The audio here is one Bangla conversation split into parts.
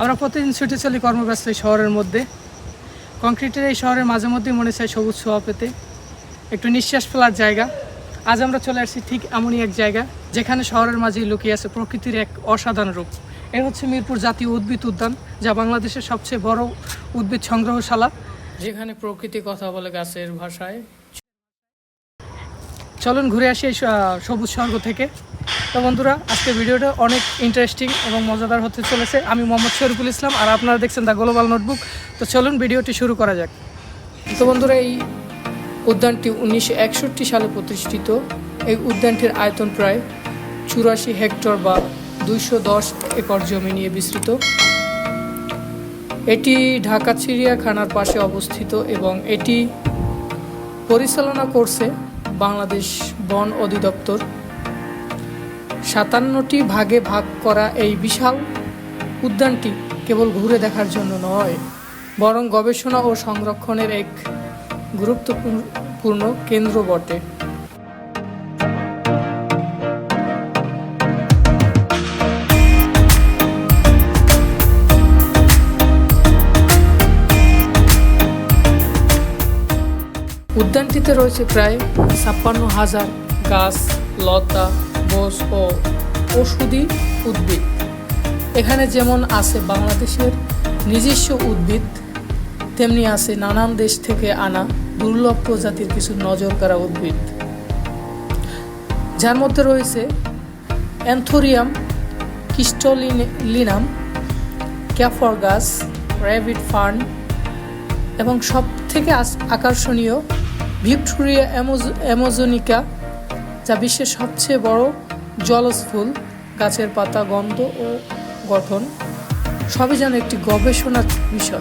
আমরা প্রতিদিন ছুটে চলি কর্মব্যস্ত এই শহরের মধ্যে। কংক্রিটের এই শহরের মাঝে মধ্যেই মনে চায় সবুজ ছোঁয়া পেতে। একটু নিঃশ্বাস ফেলার জায়গা। আজ আমরা চলে আসছি ঠিক এমনই এক জায়গা, যেখানে শহরের মাঝেই লুকিয়ে আছে প্রকৃতির এক অসাধারণ রূপ। এ হচ্ছে মিরপুর জাতীয় উদ্ভিদ উদ্যান, যা বাংলাদেশের সবচেয়ে বড় উদ্ভিদ সংগ্রহশালা। যেখানে প্রকৃতি কথা বলে গাছের ভাষায়। চলুন ঘুরে আসি এই সবুজ স্বর্গ থেকে। তো বন্ধুরা, আজকে ভিডিওটা অনেক ইন্টারেস্টিং এবং মজাদার হতে চলেছে। আমি মোহাম্মদ শরীফুল ইসলাম আর আপনারা দেখছেন দ্য গ্লোবাল নোটবুক তো চলুন ভিডিওটি শুরু করা যাক। তো বন্ধুরা, এই উদ্যানটি উনিশশো একষট্টি সালে প্রতিষ্ঠিত। এই উদ্যানটির আয়তন প্রায় চুরাশি হেক্টর বা দুইশো দশ একর জমি নিয়ে বিস্তৃত। এটি ঢাকা চিড়িয়াখানার পাশে অবস্থিত এবং এটি পরিচালনা করছে বাংলাদেশ বন অধিদপ্তর। সাতান্নটি ভাগে ভাগ করা এই বিশাল উদ্যানটি কেবল ঘুরে দেখার জন্য নয়, বরং গবেষণা ও সংরক্ষণের এক গুরুত্বপূর্ণ কেন্দ্র বটে। উদ্যানটিতে রয়েছে প্রায় ছাপ্পান্ন হাজার গাছ, লতা বোস ও ওষুধি উদ্ভিদ। এখানে যেমন আছে বাংলাদেশের নিজস্ব উদ্ভিদ, তেমনি আছে নানান দেশ থেকে আনা দুর্লভ প্রজাতির কিছু নজর কাড়া উদ্ভিদ। যার মধ্যে রয়েছে অ্যান্থোরিয়াম কিস্টোলিনাম ক্যাফর গাছ ফার্ন এবং সব থেকে আকর্ষণীয় ভিক্টোরিয়া অ্যামোজ- অ্যামাজনিকা, যা বিশ্বের সবচেয়ে বড় জলজ ফুল গাছের পাতা, গন্ধ ও গঠন সবই যেন একটি গবেষণার বিষয়।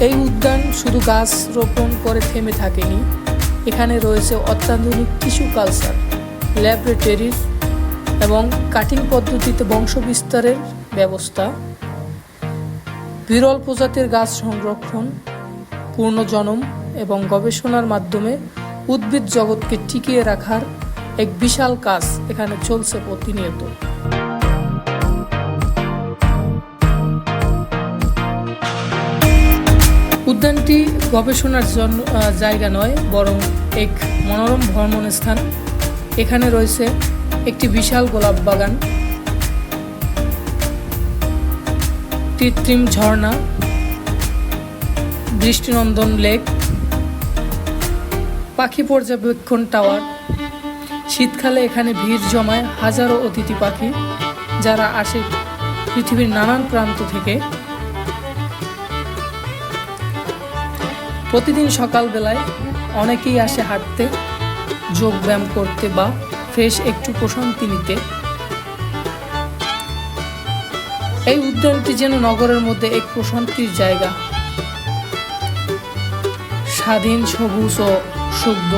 এই- উদ্যান শুধু গাছ রোপণ করে থেমে থাকেনি, এখানে রয়েছে অত্যাধুনিক টিস্যু কালচার ল্যাবরেটরির এবং কাটিং পদ্ধতিতে বংশ বিস্তারের ব্যবস্থা, বিরল প্রজাতির গাছ সংরক্ষণ পূর্ণজনম এবং গবেষণার মাধ্যমে উদ্ভিদ জগৎকে টিকিয়ে রাখার এক বিশাল কাজ এখানে চলছে প্রতিনিয়ত। উদ্যানটি গবেষণার জন্য জায়গা নয়, বরং এক মনোরম ভ্রমণ স্থান এখানে রয়েছে একটি বিশাল গোলাপ বাগান, কৃত্রিম ঝর্ণা দৃষ্টিনন্দন লেক, পাখি পর্যবেক্ষণ টাওয়ার, শীতকালে এখানে ভিড় জমায় হাজারো অতিথি পাখি যারা আসে পৃথিবীর নানান প্রান্ত থেকে। প্রতিদিন সকালবেলায় অনেকেই আসে হাঁটতে যোগ ব্যায়াম করতে বা ফ্রেশ একটু প্রশান্তি নিতে। এই উদ্যানটি যেন নগরের মধ্যে এক প্রশান্তির জায়গা। স্বাধীন সবুজ ও শুদ্ধ।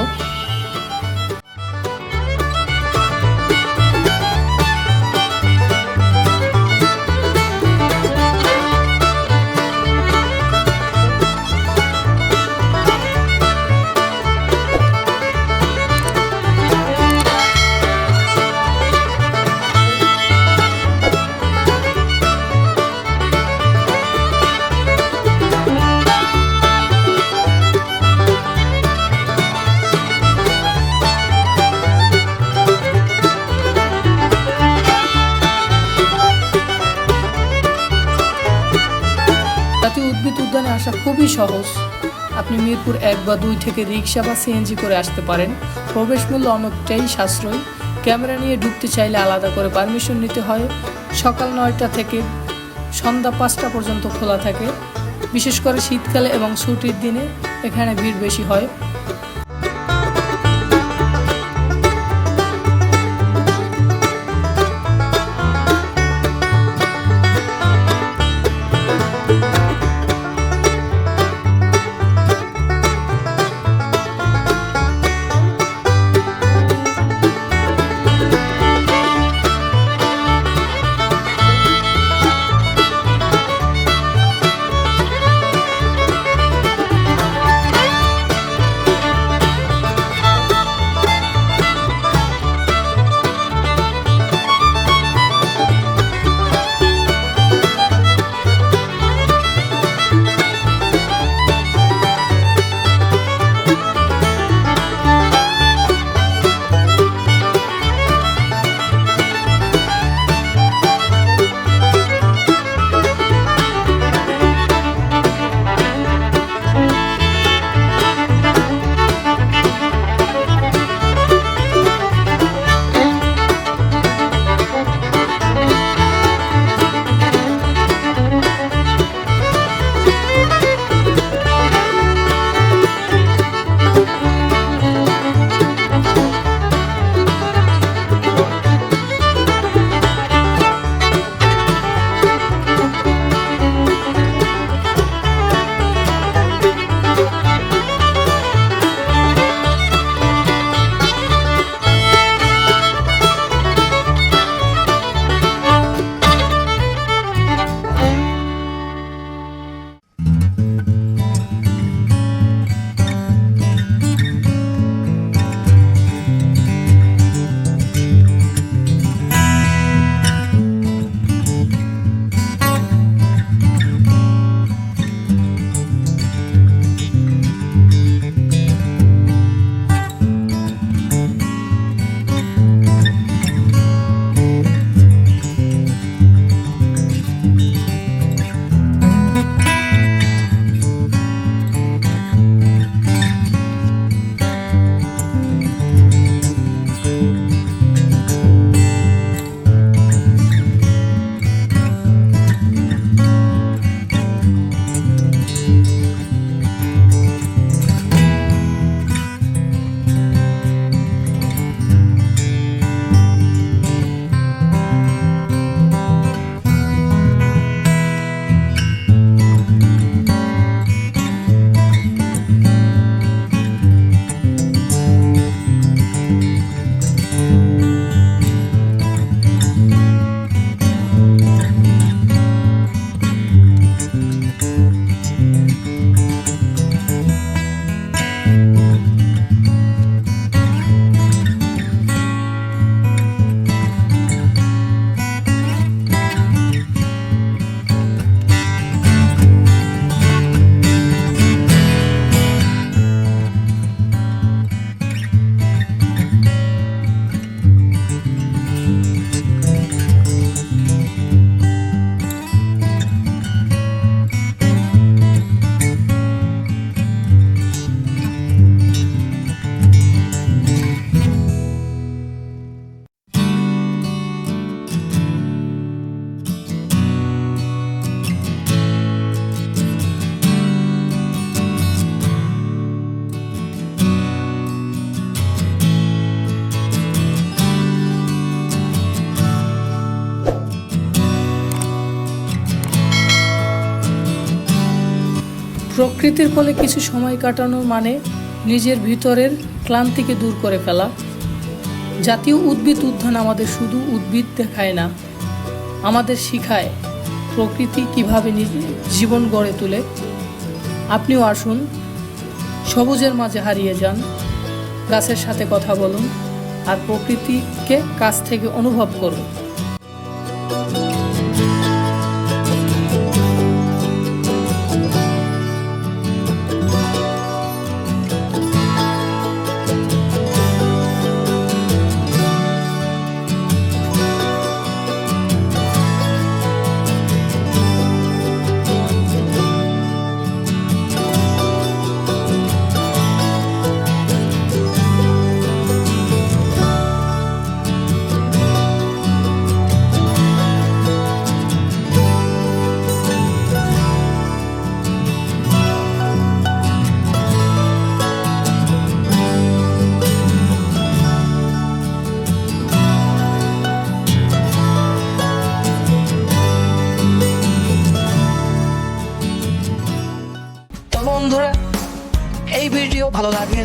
আসা খুবই সহজ। আপনি মিরপুর এক বা দুই থেকে রিক্সা বা সিএনজি করে আসতে পারেন। প্রবেশ মূল্য অনেকটাই সাশ্রয়ী। ক্যামেরা নিয়ে ঢুকতে চাইলে আলাদা করে পারমিশন নিতে হয়। সকাল নয়টা থেকে সন্ধ্যা পাঁচটা পর্যন্ত খোলা থাকে। বিশেষ করে শীতকালে এবং ছুটির দিনে এখানে ভিড় বেশি হয়। প্রকৃতির ফলে কিছু সময় কাটানো মানে নিজের ভিতরের ক্লান্তিকে দূর করে ফেলা। জাতীয় উদ্ভিদ উদ্যান আমাদের শুধু উদ্ভিদ দেখায় না, আমাদের শিখায় প্রকৃতি কীভাবে জীবন গড়ে তোলে। আপনিও আসুন, সবুজের মাঝে হারিয়ে যান, গাছের সাথে কথা বলুন, আর প্রকৃতিকে কাছ থেকে অনুভব করুন। ভিডিও ভালো লাগে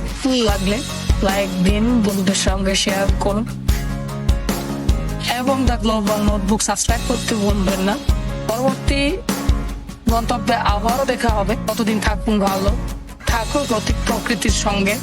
লাগলে লাইক দিন, বন্ধুদের সঙ্গে শেয়ার করুন। এবং দ্য গ্লোবাল নোটবুক সাবস্ক্রাইব করতে ভুলবেন না। পরবর্তী গন্তব্যে আবারও দেখা হবে। কতদিন থাকুন ভালো। থাকুক অতি প্রকৃতির সঙ্গে।